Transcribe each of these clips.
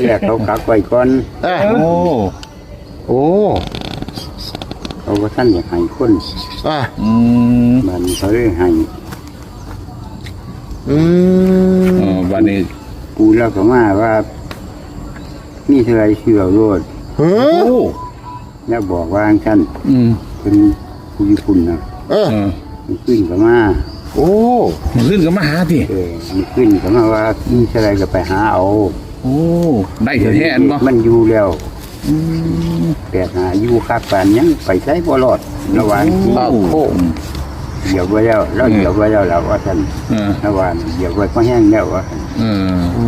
เรียกเขากักไว้ก่อนเอ้ยโอ้โอ้เขาก็ท่านอยากให้คนอะอืมมันเขาเลยให้อืเอมอวันนี้ปูแล้วก็มาว่า มีเท่าไรเชื่อโลดเฮ้โอ้ยแล้วบอกว่าท่านอืมเป็นผู้ญี่ปุ่นนะเออเออมันขึ้นก็มาโอ้มันขึ้นก็มาหาทีเออมันขึ้นก็มาว่ามีเท่าไรก็ไปหาเอาโอ้ ได้เถอะแท้อันบ่มันอยู่แล้วอืมแต่หาอยู่คักปานยังไปใช้บ่รอดระหว่างที่อ้าวโอ้เหยียบไว้แล้วเราเหยียบไว้แล้วแล้วว่าท่านเออระหว่างเหยียบไว้ก็แห้งแล้วว่าท่านเอออื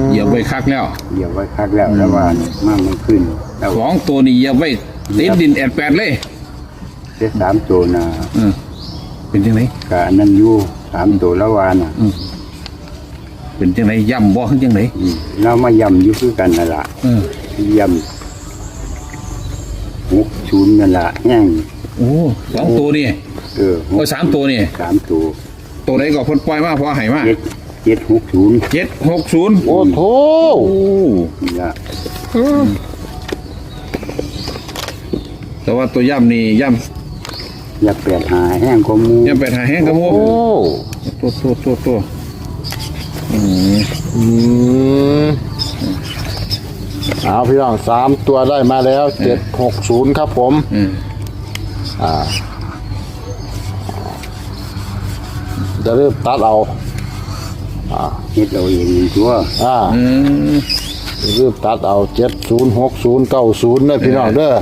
มเหยียบไว้คักแล้วเหยียบไว้คักแล้วระหว่างมามันขึ้นแล้วสองตัวนี้เหยียบไว้ติดดินแอดแปดเลยเสียสามตัวนะเออเป็นจังไดกับอันนั้นอยู่สามตัวละวานอะ เป็นจังไดย่ำบ่ขึ้นจังไดอืมเรามายำอยู่คือกันนั่นละเออยำหกศูนย์นั่นละแห้งโอ้สองตัวนี่เออหโอ้กสามตัวนี่สามตัวตัวไหนก็เพ่นปล่อยมาพอให้มาเจ็ดเจ็ดหกศูนย์เจ็ดหกศูนย์โอ้โถโอ้นี่ละแต่ว่าตัวย่ำนี่ย่อย่าแปดหาแห้งกว่าหมูำย่ำแปดหาแห้งกระโมโอ้ตัวตัวตัวตัว อืมอืมเอาพี่น้องสามตัวได้มาแล้วเจ็ดหกศูนย์ครับผม อืมอ่าจะเริ่มตัดเอา อ่าเฮ็ดเอาเองตัวอ่าอืมจะเริ่มตัดเอาเจ็ดศูนย์หกศูนย์เก้าศูนย์นะพี่น้องเด้อ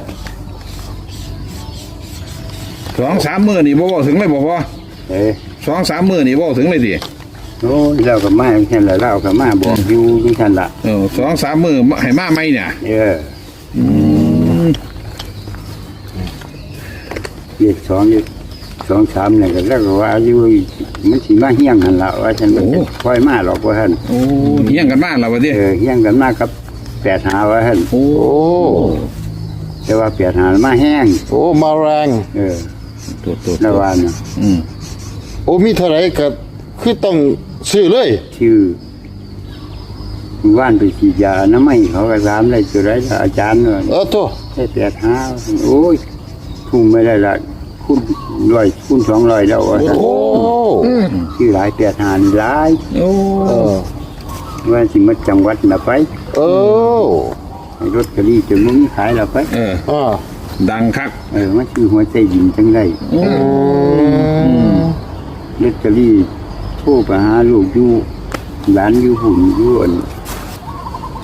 สองสามมือนี่บ่บอกถึงเลยบอกว่าเอ้ยสองสามมือนี่บอกถึงเลยดิ โอ้ยเราก็มาแค่ละเราก็มาบอกอยู่ที่ท่านละเออสองสามมือให้มาไหมเนี่ยเออเจ็ดสองเจ็ดสองสามเนี่ยก็แล้วก็ว่าอยู่มันสิมาเฮี้ยงหันละว่าฉันมันจะค่อยมาหรอกว่าท่านโอ้เฮี้ยงกันมากแล้ววะดิเออเฮี้ยงกันมากกับแปดหาว่าท่านโอ้โอ้แต่ว่าแปดหามาแห้งโอ้มาแรงเออตัวตัวระวานน่ะอืมโอ้มีเท่าไหรก็ คือต้องซื้อเลยชื่อว่านไปฉีดยาน้ำไม่เขาก็ถามได้จุดไรล่ะอาจารย์ว่าเออโตได้แปดห้าโอ้ยทุ่มไม่ได้ละคุณร้อยคุณสองร้อยแล้วว่าซั่นโอ้ชื่อหลายแปดหานี่หลายโอ้เออว่าสิมาจังหวัดน่ะไปเออให้รถกระลี่จนมันมีขายแล้วไปเอออ่าดังคักเออมันชื่อหัวใจดินจังไรอืมรถกระลี่โทรไปหาลูกอยู่หลานอยู่หุ่นอยู่อัน